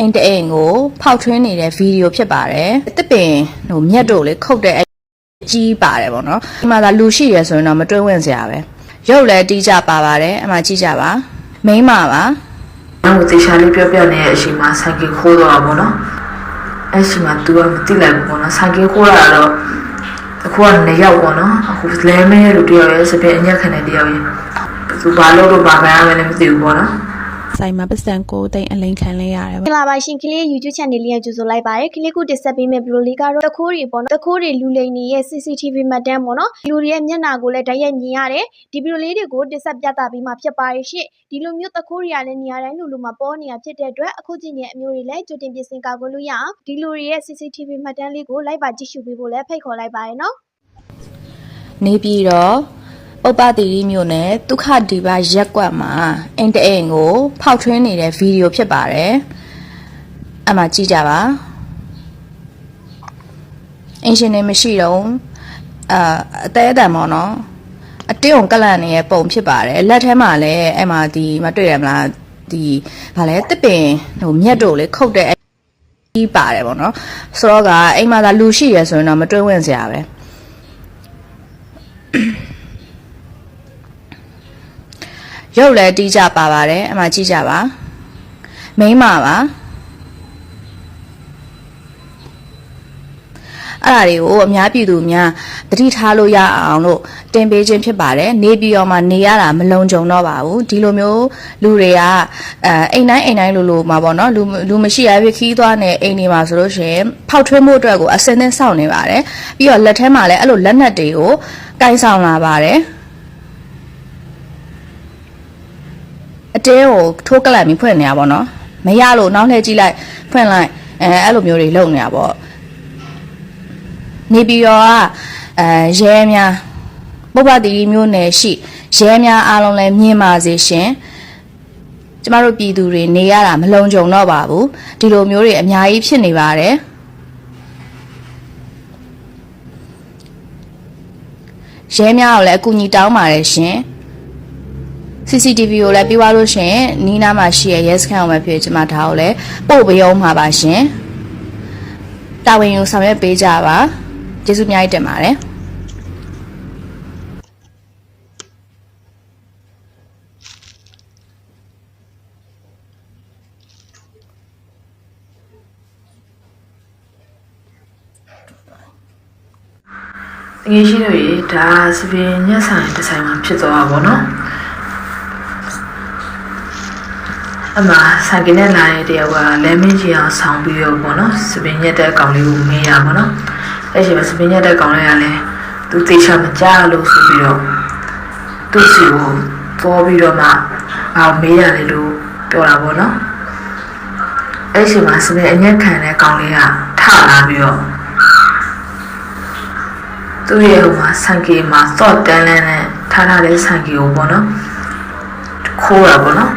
အိမ်တအိမ်ကို ဖောက်ထွင်းနေတဲ့ဗီဒီယိုဖြစ်ပါတယ်တစ်ပင်ဟိုမြက်တို့လေခုတ်တဲ့အဲ့ကြီးပါတယ်ပေါ့နော်ဒီမှာသာလူရှိရဆိုရင်တော့မတွင်းဝင်စရာပဲရုပ်လည်းတီးကြပါပါတယ်အမှကြည့်ကြပါမိန်းမပါနောက်ကိုတေချာလေးပြောပြနေတဲ့အချိန်မှာဆိုင်ကယ်ခိုးတော့တာပေါ့နော်အဲ့ချိန်မှာ तू ကမသိလိုက်ဘူးပေါ့နော်ဆိုင်ကယ်ခိုးတာတော့အခုကနေရောက်ပေါ့နော်အခုလဲမဲလို့တယောက်ရဲ့စပင်အညက်ခံတဲ့တယောက်ရဲ့သူဘာလို့တော့ဘာမှမလည်းမသိဘူးပေါ့နော် ဆိုင်မှာပတ်စံကိုတိန်အလိန်ခံလဲရတယ်မင်္ဂလာပါရှင်ကလေး YouTube channel လေးရကြိုဆိုလိုက်ပါရယ်ကလေးကိုတက်ဆက်ပေးမယ့်ဗီဒီယိုလေးကတော့တခိုးတွေပေါ့နော်တခိုးတွေလူလိန်တွေရဲ့ CCTV မှတ်တမ်းပေါ့နော်ဒီလူတွေရဲ့မျက်နှာကိုလည်းတိုက်ရိုက်မြင်ရတယ်ဒီဗီဒီယိုလေးတွေကိုတက်ဆက်ပြသပေးမှာဖြစ်ပါရဲ့ရှင့်ဒီလိုမျိုးတခိုးတွေကလည်းနေရာတိုင်းလူလူမှာပေါ်နေတာဖြစ်တဲ့အတွက်အခုချိန်ရဲ့အမျိုးတွေလည်းကြိုတင်ပြင်ဆင်ကာကွယ်လို့ရအောင်ဒီလူတွေရဲ့ CCTV မှတ်တမ်းလေးကိုလိုက်ပါကြည့်ရှုပေးဖို့လည်းဖိတ်ခေါ်လိုက်ပါရယ်နော်နေပြီးတော့ ပုပ္ပတိရီမျိုးနဲ့ဒုက္ခဒီပါရက်ကွက်မှာအိမ်တအိမ်ကို ဖောက်ထွင်းနေတဲ့ဗီဒီယိုဖြစ်ပါတယ်အမှကြည့်ကြပါအင်ရှင်နေမရှိတော့အာအသေးအတန်ပေါ့နော်အတင်းုံကလန့်နေတဲ့ပုံဖြစ်ပါတယ်လက်ထဲမှာလည်းအဲ့မှာဒီမတွေ့ရမလားဒီဗာလဲတစ်ပင်ဟိုမြက်တို့လေခုတ်တဲ့အဲ့ကြီးပါတယ်ပေါ့နော်ဆိုတော့ကအိမ်မှာသာလူရှိရဆိုရင်တော့မတွင်းဝင်စရာပဲ ရုပ်လည်းတီးကြပါပါတယ်အမှကြည့်ကြပါမိန်းမပါအဲ့ဒါတွေကိုအများပြည်သူများတတိထားလို့ရအောင်လို့တင်ပေးခြင်းဖြစ်ပါတယ်နေပြီးတော့မှနေရတာမလုံခြုံတော့ပါဘူးဒီလိုမျိုးလူတွေကအဲအိမ်တိုင်းအိမ်တိုင်းလိုလိုမှာပေါ့နော်လူလူမရှိရပြီခီးသွားနေအိမ်တွေမှာဆိုလို့ရှိရင်ဖောက်ထွင်းမှုအတွက်ကိုအစင်းသင်းစောင့်နေပါတယ်ပြီးတော့လက်ထဲမှာလည်းအဲ့လိုလက်နက်တွေကိုကင်ဆောင်လာပါတယ် အတင်းကိုထိုးကလပ်ပြီးဖွင့်နေတာပေါ့နော်မရလို့နောက်လှည့်ကြည့်လိုက်ဖွင့်လိုက်အဲအဲ့လိုမျိုးတွေလုပ်နေတာပေါ့နေပြည်တော်ကအဲရဲများပုပ္ပတိမျိုးနယ်ရှိရဲများအားလုံးလည်းမြင်ပါစေရှင်ကျမတို့ပြည်သူတွေနေရတာမလုံခြုံတော့ပါဘူးဒီလိုမျိုးတွေအများကြီးဖြစ်နေပါတယ်ရဲများကိုလည်းအကူအညီတောင်းပါတယ်ရှင် CCTV ကိုလည်းပြီးသွားလို့ရှရင်နီးနားမှာရှိရဲ့ရဲစခန်းကိုပဲဖြစ်ကျွန်မဒါကိုလည်းပို့ပေးအောင်မှာပါရှင်တာဝန်ယူဆောင်ရွက်ပေးကြပါကျေးဇူးအများကြီးတင်ပါတယ်တကယ်ရှိလို့ရေဒါစပင်ညက်ဆိုင်တစ်ဆိုင်မှာဖြစ်သွားတာပေါ့နော် အမဆိုင်ကနဲ့လာတဲ့တယောက်ကလဲမင်းကြီးအောင်ဆောင်းပြီးတော့ပေါ့နော်စပင်ညက်တဲ့အကောင်လေးကိုမေးရပါတော့အဲ့ဒီမှာစပင်ညက်တဲ့ကောင်လေးကလည်းသူတေချာမကြလို့ဆိုပြီးတော့သူ့စီကိုပေါ်ပြီးတော့မှအောင်မေးရတယ်လို့ပြောတာပေါ့နော်အဲ့ဒီမှာစပင်အညက်ခံတဲ့ကောင်လေးကထလာပြီးတော့သူ့ရဲ့ဟိုမှာဆန်ကီမှာသော့တန်းလန်းနဲ့ထားထားတဲ့ဆန်ကီကိုပေါ့နော်ခိုးတာပေါ့နော်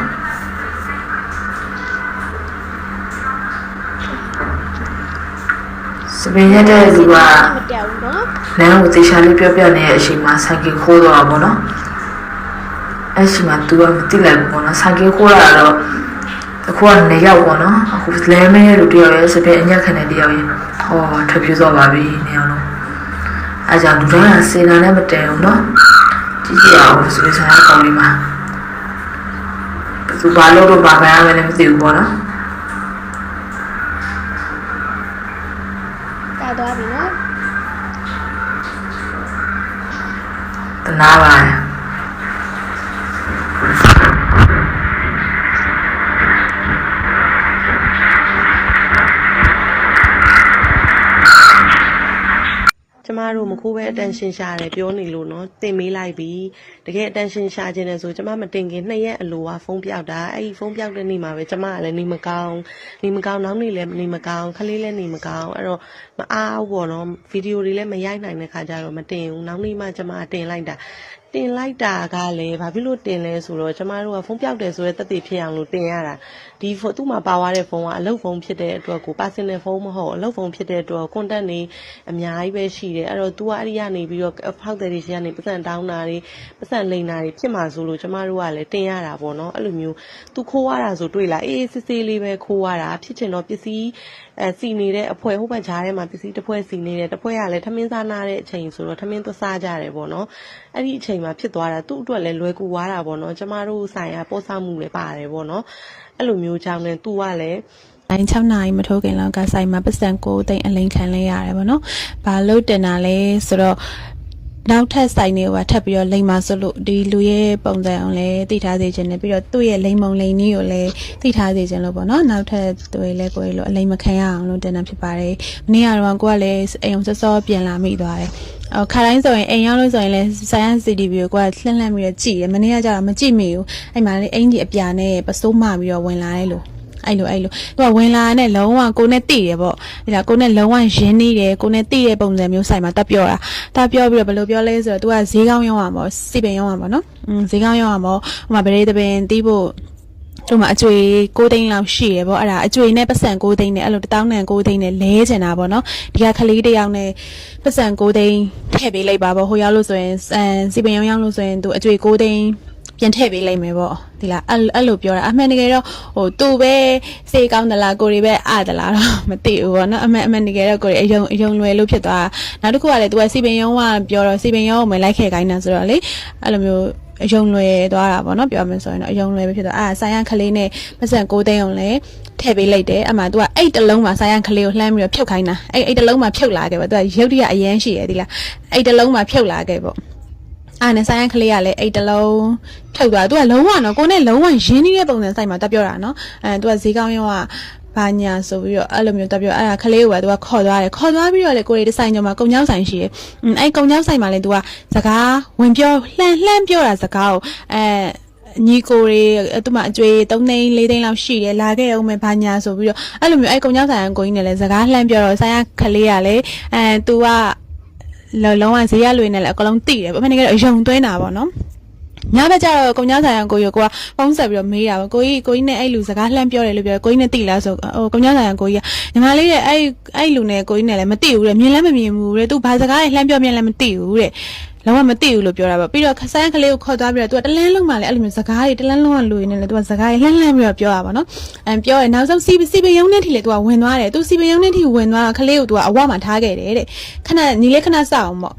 ပင်ရက်တဲ့လူကမတက်ဘူးနော်လမ်းကိုတေချာလေးပြောပြနေတဲ့အချိန်မှာဆိုင်ကခိုးတော့ပါဘောနော်အဲ့ချိန်မှာ तू ကမသိလိုက်ဘူးဘောနော်ဆိုင်ကခိုးရတော့အခုကနေရောက်ဘောနော်အခုလဲမဲလူတယောက်ရဲ့စပင်အညက်ခံတဲ့တယောက်ရဲ့ဟောထွက်ပြေးတော့ပါပြီနေအောင်လို့အဲ့ကြောင့်လူတိုင်းကစေနာနဲ့မတန်ဘူးနော်ကြည့်ကြအောင်ဆိုရစားကောင်းလေးမှာဘယ်သူဘာလို့တော့ဘာပဲရမယ်လည်းမသိဘူးပေါ့နော် သွားပြီနော်တနာပါ မတို့မခိုးပဲအတန်ရှင်းရှာတယ်ပြောနေလို့နော်တင်မေးလိုက်ပြီတကယ်အတန်ရှင်းရှာခြင်းနဲ့ဆိုကျမမတင်ခင်နှစ်ရက်အလိုကဖုန်းပြောက်တာအဲ့ဒီဖုန်းပြောက်တဲ့နေ့မှာပဲကျမကလည်းနေမကောင်းနေမကောင်းနောက်နေ့လည်းနေမကောင်းခလေးလည်းနေမကောင်းအဲ့တော့မအားဘူးပေါ့နော်ဗီဒီယိုတွေလည်းမရိုက်နိုင်တဲ့ခါကျတော့မတင်ဘူးနောက်နေ့မှကျမတင်လိုက်တာ တင်လိုက်တာကလည်းဘာဖြစ်လို့တင်လဲဆိုတော့ကျမတို့ကဖုန်းပြောက်တယ်ဆိုရဲတက်တည်ဖြစ်အောင်လို့တင်ရတာဒီဖုန်းသူ့မှာပါသွားတဲ့ဖုန်းကအလုပ်ဖုန်းဖြစ်တဲ့အတွက်ကို personal ဖုန်းမဟုတ်အလုပ်ဖုန်းဖြစ်တဲ့အတွက် contact နေအများကြီးပဲရှိတယ်အဲ့တော့ तू ကအဲ့ဒီကနေပြီးတော့ဖောက်တယ်တွေရှိကနေပတ်စံတောင်းတာတွေပတ်စံလိန်တာတွေဖြစ်မှာဆိုလို့ကျမတို့ကလည်းတင်ရတာပေါ့နော်အဲ့လိုမျိုး तू ခိုးရတာဆိုတွေ့လားအေးအေးစစ်စစ်လေးပဲခိုးရတာဖြစ်ချင်တော့ပစ္စည်းအဲစီနေတဲ့အဖွဲဟိုဘက်ကြားထဲမှာပစ္စည်းတစ်ဖွဲစီနေတယ်တစ်ဖွဲကလည်းထမင်းစားနာတဲ့အချိန်ဆိုတော့ထမင်းသွားစားကြတယ်ပေါ့နော်အဲ့ဒီအချိန်မှာဖြစ်သွားတာသူ့အတွက်လည်းလွယ်ကူသွားတာပေါ့နော်ကျမတို့ဆိုင်ရာပို့ဆောင်မှုလည်းပါတယ်ပေါ့နော်အဲ့လိုမျိုးကြောင့်လည်း तू ကလည်းတိုင်း6နာရီမထိုးခင်လောက်ကဆိုင်မှာပတ်စံကိုသိန်းအလိန်ခံလဲရတယ်ဗောနော်။ဘာလို့တင်တာလဲဆိုတော့ နောက်ထပ်ဆိုင်တွေကထပ်ပြီးတော့လိမ်မာဆိုလို့ဒီလူရဲ့ပုံစံအောင်လဲသိထားစေခြင်းနဲ့ပြီးတော့သူ့ရဲ့လိမ်မုံလိမ်ကြီးကိုလည်းသိထားစေခြင်းလို့ပေါ့နော်နောက်ထပ်တွေလည်းကိုယ်လို့အလိမ်မခံရအောင်လို့တင်တာဖြစ်ပါတယ်။မနေ့ကတော့ကိုကလည်းအိမ်အောင်စောစောပြန်လာမိသွားတယ်။အော်ခါတိုင်းဆိုရင်အိမ်ရောက်လို့ဆိုရင်လည်းဆိုင်ရန် CDB ကိုကိုကလှမ်းလှမ်းပြီးတော့ကြည့်တယ်မနေ့ကကျတော့မကြည့်မိဘူး။အဲ့မှာလေအင်ကြီးအပြာနဲ့ပစိုးမပြီးတော့ဝင်လာတယ်လို့ အဲ့လိုအဲ့လိုသူကဝင်လာတဲ့လုံးဝကိုနဲ့တိတယ်ပေါ့ဒီလားကိုနဲ့လုံးဝရင်းနေတယ်ကိုနဲ့တိတဲ့ပုံစံမျိုးဆိုင်မှာတက်ပြောတာတက်ပြောပြီးတော့ဘယ်လိုပြောလဲဆိုတော့ तू ကဈေးကောင်းရောင်းရမှာပေါ့စီပင်ရောင်းရမှာနော်อืมဈေးကောင်းရောင်းရမှာဟိုမှာဗရေတပင်တီးဖို့တို့မှာအကျွေ6သိန်းလောက်ရှိရပေါ့အဲ့ဒါအကျွေနဲ့ပတ်စံ6သိန်းနဲ့အဲ့လို1000နဲ့6သိန်းနဲ့လဲချင်တာပေါ့နော်ဒီကကလေးတစ်ယောက်နဲ့ပတ်စံ6သိန်းထည့်ပေးလိုက်ပါပေါ့ဟိုရောက်လို့ဆိုရင်စံစီပင်ရောင်းရောင်းလို့ဆိုရင် तू အကျွေ6သိန်း ပြန်ထည့်ပေးလိုက်မယ်ပေါ့ဒီလားအဲ့အဲ့လိုပြောတာအမှန်တကယ်တော့ဟိုသူ့ပဲစေကောင်းသလားကိုရီပဲအသလားတော့မသိဘူးပေါ့နော်အမှန်အမှန်တကယ်တော့ကိုရီအယုံအယုံလွယ်လို့ဖြစ်သွားနောက်တစ်ခုကလည်းသူကစီပင်ယုံကပြောတော့စီပင်ယုံကိုမလိုက်ခဲ့ခိုင်းတာဆိုတော့လေအဲ့လိုမျိုးအယုံလွယ်သွားတာပေါ့နော်ပြောမှဆိုရင်တော့အယုံလွယ်ပဲဖြစ်သွားအာဆိုင်ရန်ကလေးနဲ့မဆန်ကိုသိအောင်လဲထည့်ပေးလိုက်တယ်အမှ तू ကအဲ့တလုံးမှာဆိုင်ရန်ကလေးကိုလှမ်းပြီးတော့ဖြုတ်ခိုင်းတာအဲ့အဲ့တလုံးမှာဖြုတ်လာခဲ့ပေါ့ तू ကရုပ်တရက်အရန်ရှိရည်ဒီလားအဲ့တလုံးမှာဖြုတ်လာခဲ့ပေါ့ အာနဲ့ဆိုင်ရန်ကလေးကလည်းအဲ့တလုံးထုတ်သွားသူကလုံးဝနော်ကိုနဲ့လုံးဝရင်းနှီးတဲ့ပုံစံဆိုင်မှာတက်ပြောတာနော်အဲသူကဈေးကောင်းရောကဘာညာဆိုပြီးတော့အဲ့လိုမျိုးတက်ပြောအဲ့ဒါကလေးကိုကသူကခေါ်သွားတယ်ခေါ်သွားပြီးတော့လေကိုရီဒီဆိုင်ညမှာကုံချောင်းဆိုင်ရှိတယ်อืมအဲ့ကုံချောင်းဆိုင်မှာလေသူကစကားဝင်ပြောလှမ်းလှမ်းပြောတာစကားကိုအဲညီကိုတွေသူမအကျွေး3သိန်း4သိန်းလောက်ရှိတယ်လာခဲ့အောင်မယ်ဘာညာဆိုပြီးတော့အဲ့လိုမျိုးအဲ့ကုံချောင်းဆိုင်ကကိုကြီးနဲ့လည်းစကားလှမ်းပြောတော့ဆိုင်ရကလေးကလည်းအဲ तू က လောလုံးဝဈေးရလွေနဲ့လည်းအကလုံးတိတယ်ပေါ့မနေ့ကတော့အယုံသွင်းတာပေါ့နော်ညဘက်ကျတော့ကိုညဆိုင်အောင်ကိုရကိုကပုံဆက်ပြီးတော့မေးတာပေါ့ကိုကြီးကိုကြီးနဲ့အဲ့လူစကားလှမ်းပြောတယ်လို့ပြောတယ်ကိုကြီးနဲ့တိလားဆိုဟိုကိုညဆိုင်အောင်ကိုကြီးကညီမလေးတဲ့အဲ့အဲ့လူနဲ့ကိုကြီးနဲ့လည်းမတိဘူးတဲ့မြင်လည်းမမြင်ဘူးတဲ့သူဘာစကားလဲလှမ်းပြောမြင်လည်းမတိဘူးတဲ့ လုံးဝမသိဘူးလို့ပြောတာပေါ့ပြီးတော့ခဆိုင်ကလေးကိုခေါ်သွားပြီးတော့သူကတလန်းလုံးမှလည်းအဲ့လိုမျိုးစကားတွေတလန်းလုံးကလူရင်းနဲ့လည်းသူကစကားတွေလှမ်းလှမ်းပြီးတော့ပြောတာပေါ့နော်အမ်ပြောရနောက်ဆုံးစီစီပယုံနဲ့ထိလေသူကဝင်သွားတယ်သူစီပယုံနဲ့ထိဝင်သွားတော့ကလေးကိုသူကအဝမှာထားခဲ့တယ်တဲ့ခဏညီလေးခဏစအောင်ပေါ့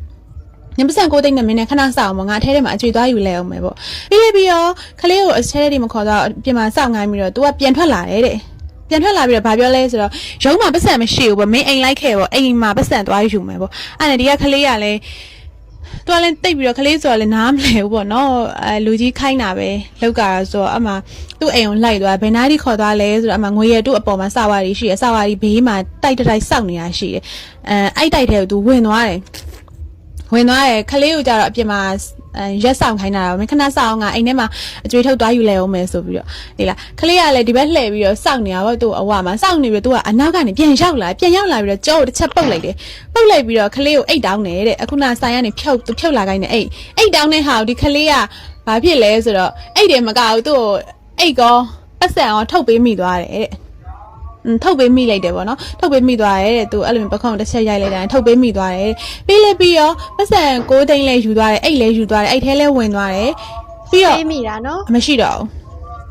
ညပစံကိုတိတ်နဲ့မင်းနဲ့ခဏစအောင်ပေါ့ငါထဲထဲမှာအကျွေသွားယူလဲအောင်မယ်ပေါ့ပြီးပြီးတော့ခလေးကိုအချဲထဲဒီမခေါ်တော့ပြင်မှာစောင့်ငိုင်းပြီးတော့ तू ကပြန်ထွက်လာတယ်တဲ့ပြန်ထွက်လာပြီးတော့ဗာပြောလဲဆိုတော့ရုံးမှာပတ်စံမရှိဘူးပေါ့မင်းအိမ်လိုက်ခဲ့ပေါ့အိမ်မှာပတ်စံသွားယူမယ်ပေါ့အဲ့ဒါဒီကခလေးကလည်း သူကလည်းတိတ်ပြီးတော့ခလေးဆိုတော့လည်းနားမလဲဘူးပေါ့နော်အဲလူကြီးခိုင်းတာပဲလောက်ကြတာဆိုတော့အမှသူ့အိမ်ကိုလိုက်သွားဘယ်နားထိခေါ်သွားလဲဆိုတော့အမှငွေရတုအပေါ်မှာစဝါရီရှိရစဝါရီဘေးမှာတိုက်တိုက်စောက်နေတာရှိတယ်အဲအဲ့တိုက်တဲ့ကိုသူဝင်သွားတယ်ဝင်သွားတယ်ခလေးကိုကြတော့အပြင်မှာအဲ ရက်ဆောင်ခိုင်းတာတော့မင်းခဏစောင့်ငါအိမ်ထဲမှာအကျွေးထုတ်သွားယူလဲအောင်မယ်ဆိုပြီးတော့ဒီလားခလေးကလည်းဒီဘက်လှည့်ပြီးတော့စောင့်နေတာပေါ့သူ့အဝမှာစောင့်နေပြီးတော့သူကအနောက်ကနေပြန်ရောက်လာပြန်ရောက်လာပြီးတော့ကြောကိုတစ်ချက်ပုတ်လိုက်တယ်ပုတ်လိုက်ပြီးတော့ခလေးကိုအိတ်တောင်းတယ်တဲ့အခုနဆိုင်ကနေဖြုတ်သူဖြုတ်လာခိုင်းတယ်အိတ်အိတ်တောင်းတဲ့ဟာကိုဒီခလေးကဘာဖြစ်လဲဆိုတော့အိတ်တယ်မကဘူးသူ့ကိုအိတ်ကောပတ်စံအောင်ထုတ်ပေးမိသွားတယ်တဲ့อืม ထုတ်ပေးမိလိုက်တယ်ပေါ့နော်ထုတ်ပေးမိသွားတယ်တဲ့သူအဲ့လိုမျိုးပခုံးတစ်ချက်ရိုက်လိုက်တာထုတ်ပေးမိသွားတယ်ပြီးလေပြီးရောပတ်စံ6သိန်းလဲယူသွားတယ်အိတ်လဲယူသွားတယ်အိတ်ထဲလဲဝင်သွားတယ်ပြီးတော့ပေးမိတာနော်မရှိတော့ဘူး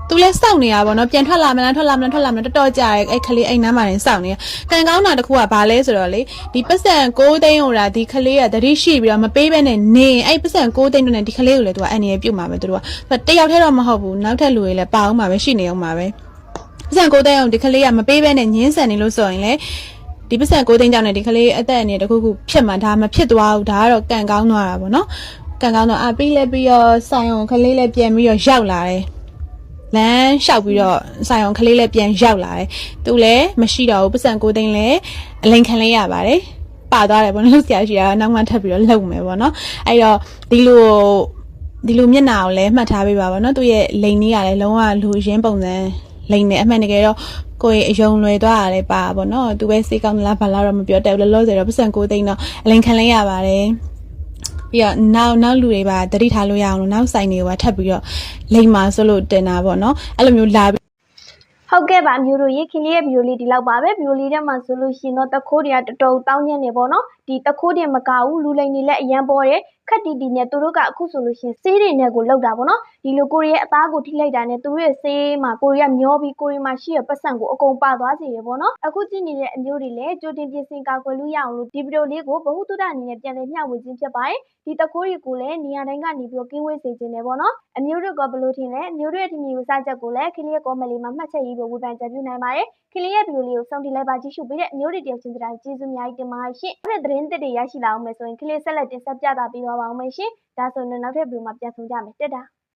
သူလဲစောင့်နေတာပေါ့နော်ပြန်ထွက်လာမလားထွက်လာမလားထွက်လာမလားတော်တော်ကြာရဲ့အဲ့ခလေးအိမ်နားမှာနေစောင့်နေတာကံကောင်းတာတစ်ခုကဘာလဲဆိုတော့လေဒီပတ်စံ6သိန်းဟိုတာဒီခလေးကတတိရှိပြီးတော့မပေးဘဲနဲ့နေရင်အဲ့ပတ်စံ6သိန်းတို့နဲ့ဒီခလေးကိုလည်းသူကအန်ရပြုတ်မှာပဲသူတို့ကတယောက်တည်းတော့မဟုတ်ဘူးနောက်ထပ်လူတွေလည်းပါအောင်မှာပဲရှိနေအောင်မှာပဲ ပစံကိုသိန်းအောင်ဒီကလေးကမပေးဘဲနဲ့ညင်းဆန်နေလို့ဆိုရင်လေဒီပစံကိုသိန်းကြောင့်လည်းဒီကလေးအသက်အနည်းတစ်ခုခုဖြစ်မှဒါမဖြစ်သွားဘူးဒါကတော့ကံကောင်းသွားတာပေါ့နော်ကံကောင်းတော့အပြီးလဲပြီးတော့ဆိုင်အောင်ကလေးလည်းပြန်ပြီးတော့ရောက်လာတယ်လမ်းလျှောက်ပြီးတော့ဆိုင်အောင်ကလေးလည်းပြန်ရောက်လာတယ်သူလည်းမရှိတော့ဘူးပစံကိုသိန်းလည်းအလိန်ခံလေးရပါတယ်ပါသွားတယ်ပေါ့နော်လှုပ်ဆရာရှိတာနောက်မှထပ်ပြီးတော့လှုပ်မယ်ပေါ့နော်အဲ့တော့ဒီလိုဒီလိုမျက်နှာကိုလည်းမှတ်ထားပေးပါပါနော်သူရဲ့လိန်လေးကလည်းလုံးဝလူရင်းပုံစံ လိန်နေအမှန်တကယ်တော့ကိုယ်အယုံလွယ်သွားရတယ်ပါပါနော်သူပဲစေးကောင်းသလားဘာလားတော့မပြောတတ်ဘူးလောလောဆယ်တော့ပတ်စံကိုသိန်းတော့အလိန်ခံလိုက်ရပါတယ်ပြီးတော့နောက်နောက်လူတွေပါတတိထားလို့ရအောင်လို့နောက်ဆိုင်တွေကပါထပ်ပြီးတော့လိမ့်မာဆိုလို့တင်တာပေါ့နော်အဲ့လိုမျိုးလာပြီးဟုတ်ကဲ့ပါမျိုးတို့ရေခင်လေးရဲ့ဗီဒီယိုလေးဒီလောက်ပါပဲဗီဒီယိုလေးထဲမှာဆိုလို့ရှိရင်တော့တခိုးတွေကတော်တော်တောင်းညံ့နေပေါ့နော်ဒီတခိုးတွေမကဘူးလူလိန်တွေလည်းအရန်ပေါ်တယ်ခက်တီတီနဲ့သူတို့ကအခုဆိုလို့ရှိရင်စေးတွေနဲ့ကိုလောက်တာပေါ့နော်ဒီလိုကိုရီးရဲ့အသားကိုထိလိုက်တာနဲ့သူတို့ရဲ့စေးမှာကိုရီးကမျောပြီးကိုရီးမှာရှိရပတ်စံကိုအကုန်ပါသွားစေတယ်ပေါ့နော်အခုကြည့်နေတဲ့အမျိုးတွေလည်းကြိုတင်ပြင်ဆင်ကာကွယ်လို့ရအောင်လို့ဒီဗီဒီယိုလေးကိုဗဟုသုတအနေနဲ့ပြန်လည်မျှဝေခြင်းဖြစ်ပါတယ်ဒီတခိုးတွေကိုလည်းနေရာတိုင်းကနေပြီးတော့ကင်းဝေးစေခြင်းတယ်ပေါ့နော်အမျိုးတို့ကဘယ်လိုထင်လဲအမျိုးတို့ရဲ့ဒီမျိုးစားချက်ကိုလည်းခလီရဲ့ comment လေးမှာမှတ်ချက်ရေးပြီးဝေဖန်ကြပြနိုင်ပါတယ်ခလီရဲ့ဗီဒီယိုလေးကိုစောင့်ကြည့်လိုက်ပါကြည့်ရှုပေးတဲ့အမျိုးတွေတယောက်ချင်းတိုင်းကျေးဇူးအများကြီးတင်ပါတယ်ရှင်။အဲ့ဒီသတင်းသစ်တွေရရှိလာအောင်မယ်ဆိုရင်ခလီဆက်လက်တင်ဆက်ပြတာပြီးတော့ပါအောင်မယ်ရှင်။ဒါဆိုရင်တော့နောက်ထပ်ဗီဒီယိုမှာပြန်ဆုံကြမယ်တက်တာ။